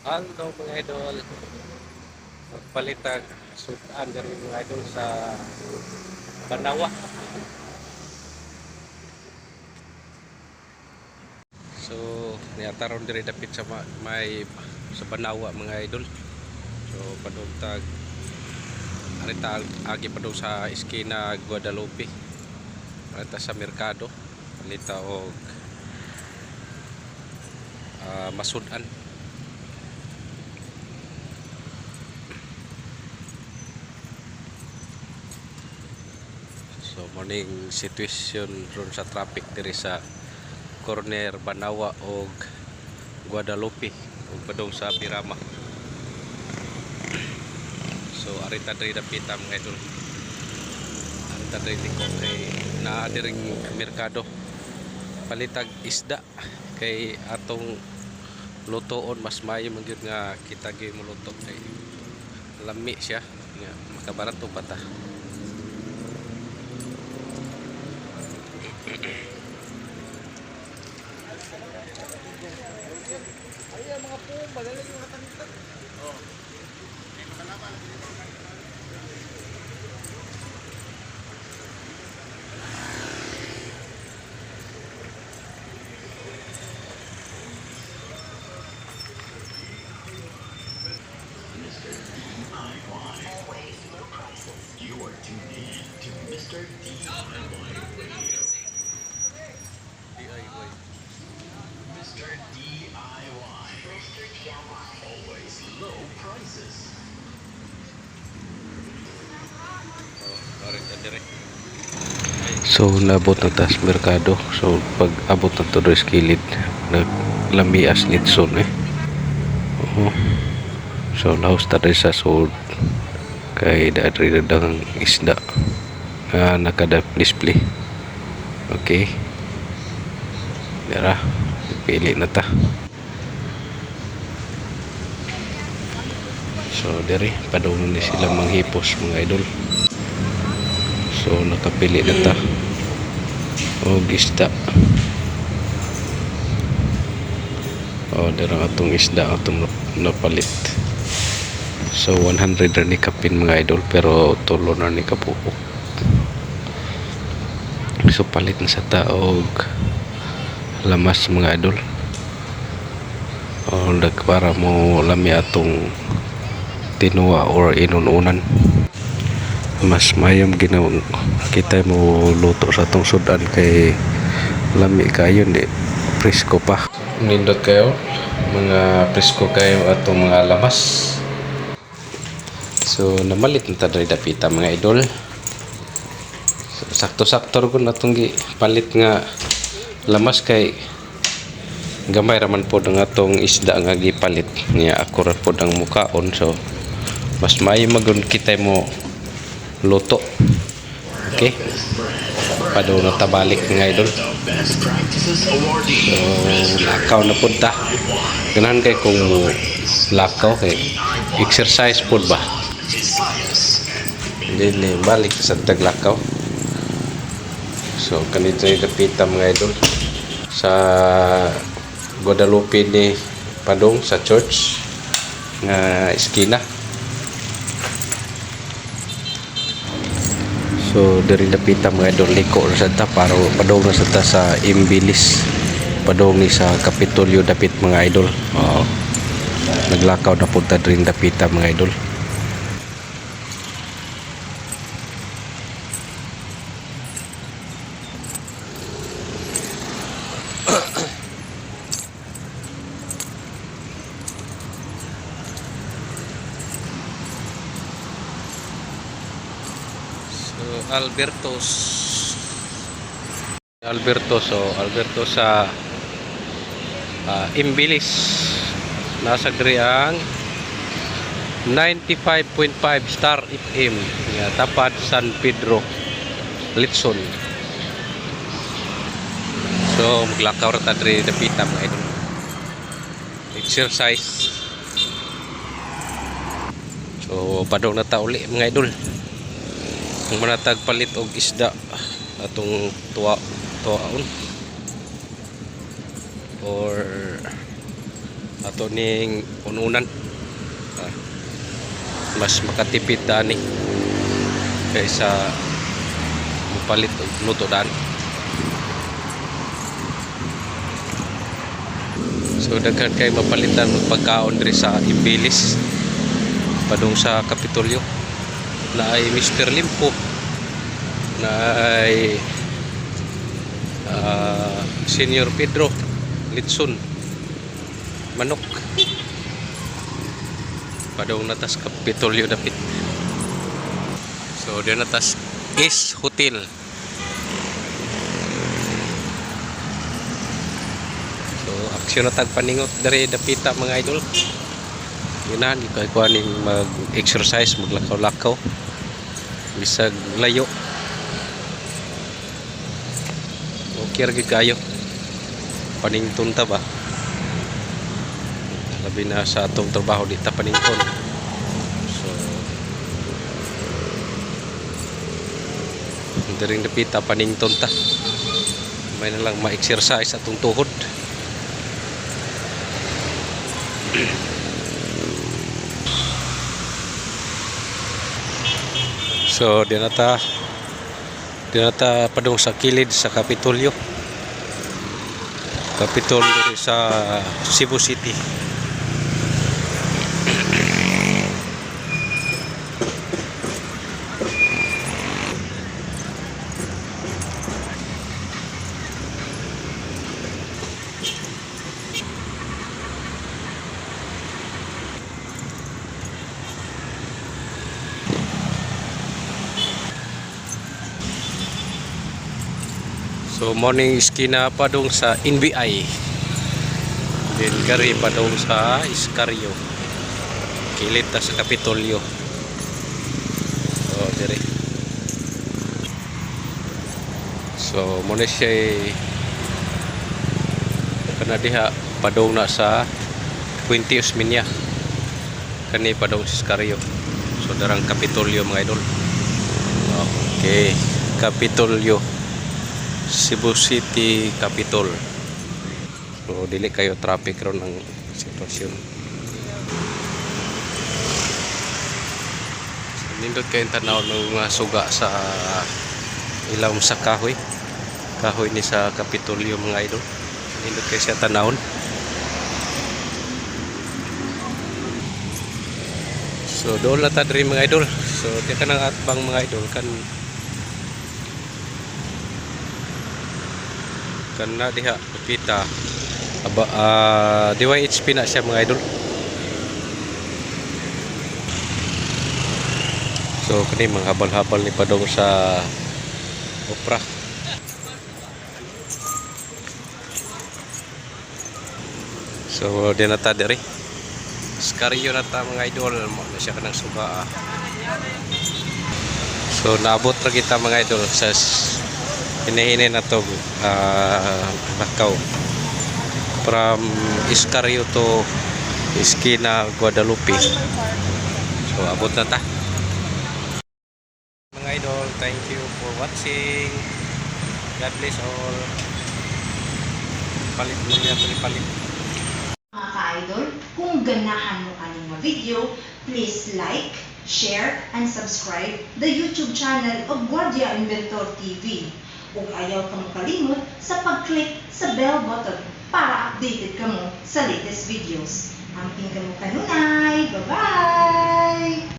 Hello mga idol. Palitag sudan diri mga idol sa Banawa. So, niyataron diri dapit sa ma- may sa Banawa mga idol. So, padung tag arita agi padung sa iskina Guadalupe. Arita sa merkado. Palita og ah, masudan. So morning situation ron sa traffic diri sa corner Banawa og Guadalupe ug padung sa Birama. So arita diri dapita mga idol. Arita diri liko kay naa diring merkado. Palitag isda kay atong lutoon mas maayo man nga kita gyud muluto kay lami siya nga makabarato pa ta. Ayan mga po, malalagyan So nabot na tas merkado. So pag abot na to sa kilid, naglamias nitson eh. Oo. So laos ta diri sa sud kay dari dadang isda nga nakada display. Okay. Dara, pili na ta. So diri padung ni sila manghipos mga idol. So nakapili na ta. O isda. O dira atong isda atong napalit. So 100 na ni kapin mga idol pero tulo na ni kapupok. So palit na sa taog lamas mga idol. O dag para mo lami atong tinuwa or inununan mas mayam ginawang kita mo luto sa tong sudan kay lami kayo di presko pa. Nindot kayo? Mga presko kayo atong mga lamas? So namalit na tayo dapita mga idol. Sakto-sakto ko natong gi palit nga lamas kay gamay raman po ang atong isda nga gipalit niya. Ako po ang mukaon so mas maayo magun kita mo luto. Okay. Padaw na tabalik nga idol. So lakaw na punta. Ganahan kay kung lakaw kay exercise pod ba? Dili balik sa taglakaw. So kanito yung kapita mga idol. Sa Guadalupe ni Padong sa church nga eskina So dari dapita mga idol liko na sa ta para padong na sa ta sa Imbilis padong ni sa Kapitolyo dapit mga idol. Oo. Naglakaw na punta rin dapita mga idol. Albertos. Alberto so Alberto sa ah, Imbilis. Nasa Griang 95.5 Star FM nga tapat San Pedro Litson. So maglakaw ra ta diri dapita mga idol. Exercise. So padong na ta uli mga idol ang manatag palit og isda atong tuwa tuwaon. Or ato ning ununan. Ah, mas makatipid dani kaysa mupalit og luto dani. So daghan kay mapalitan og pagkaon diri sa Imbilis padung sa Kapitolyo na ay Mr. Limpo na ay ah, Senior Pedro Litson Manok. Padung natas Kapitolyo dapit. So dia natas Is Hotel. So aksyon na tagpaningot dari dapita mga idol na, di ko kuhaning mag-exercise, maglakaw-lakaw. Bisag layo. Okay ra gid kayo paning tunta ba? Labi na sa atong trabaho di ta panington. So diring dapita panington ta. May na lang ma-exercise atong tuhod So, di na ta di na ta padung sa kilid sa Kapitolyo. Diri sa Cebu City. So morning iskina padung sa NBI. Then kari padung sa Iscario. Kilid ta sa Kapitolyo. So dire. So mo na siya kana diha padung na sa Puente Osmeña. Kani padung sa Iscario. So darang Kapitolyo mga idol. Okay, Kapitolyo. Cebu City Capitol. So dili kayo traffic ron ang sitwasyon. So, nindot kayo tanaw ng mga suga sa ilaw sa kahoy. Kahoy ni sa Kapitolyo mga idol. Nindot kayo siya tanawon. So doon lang ta diri mga idol. So di ka nang atbang mga idol kan kan na diha pita aba ah, DYHP na siya mga idol. So kani mga habal-habal ni padong sa opera so di na ta diri Scaryo na ta mga idol. Mo na siya kanang suga ah. so naabot ra kita mga idol sa hinihini na to uh, Macau. From Iscario to Esquina Guadalupe. So abot na ta. Mga idol thank you for watching. God bless all. Palit mo niya palit Mga ka-idol, kung ganahan mo aning mga video, please like, share, and subscribe the YouTube channel of Guardia Inventor TV kung ayaw kang makalimot sa pag-click sa bell button para updated ka mo sa latest videos. Ang tingin mo kanunay! Bye-bye!